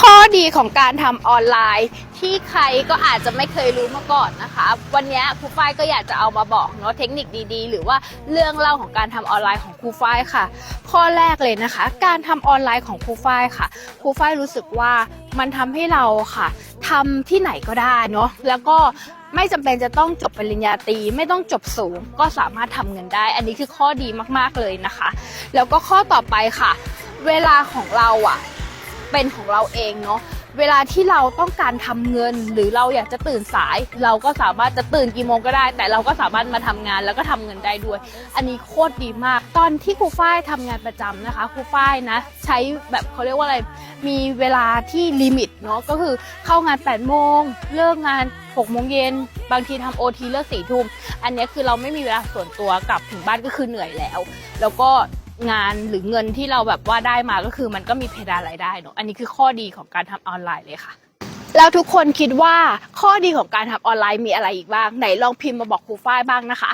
ข้อดีของการทำออนไลน์ที่ใครก็อาจจะไม่เคยรู้มาก่อนนะคะ วันนี้ครูฝ้ายก็อยากจะเอามาบอกเนาะเทคนิคดีๆ หรือว่าเรื่องเล่าของการทำออนไลน์ของครูฝ้ายค่ะ ข้อแรกเลยนะคะ การทำออนไลน์ของครูฝ้ายค่ะครูฝ้ายรู้สึกว่ามันทำให้เราค่ะทำที่ไหนก็ได้เนาะแล้วก็ไม่จำเป็นจะต้องจบปริญญาตรีไม่ต้องจบสูง ก็สามารถทำเงินได้ อันนี้คือข้อดีมากๆเลยนะคะ แล้วก็ข้อต่อไปค่ะ เวลาของเราอะ เป็นของเราเองเนาะเวลาที่เราต้องการทำเงิน หรือเราอยากจะตื่นสาย เราก็สามารถจะตื่นกี่โมงก็ได้ แต่เราก็สามารถมาทำงานแล้วก็ทำเงินได้ด้วย อันนี้โคตรดีมาก ตอนที่ครูฝ้ายทำงานประจำนะคะครูฝ้ายนะ ใช้แบบเขาเรียกว่าอะไรมีเวลาที่ลิมิตเนาะก็คือเข้างาน8โมงเลิกงาน6โมงเย็นบางทีทำโอทีเลิกสี่ทุ่มอันนี้คือเราไม่มีเวลาส่วนตัวกลับถึงบ้านก็คือเหนื่อยแล้ว แล้วก็ งานหรือเงินที่เราแบบว่าได้มาก็คือมันก็มีเพดานรายได้เนอะอันนี้คือข้อดีของการทำออนไลน์เลยค่ะ แล้วทุกคนคิดว่าข้อดีของการทำออนไลน์มีอะไรอีกบ้างไหนลองพิมพ์มาบอกครูฝ้ายบ้างนะคะ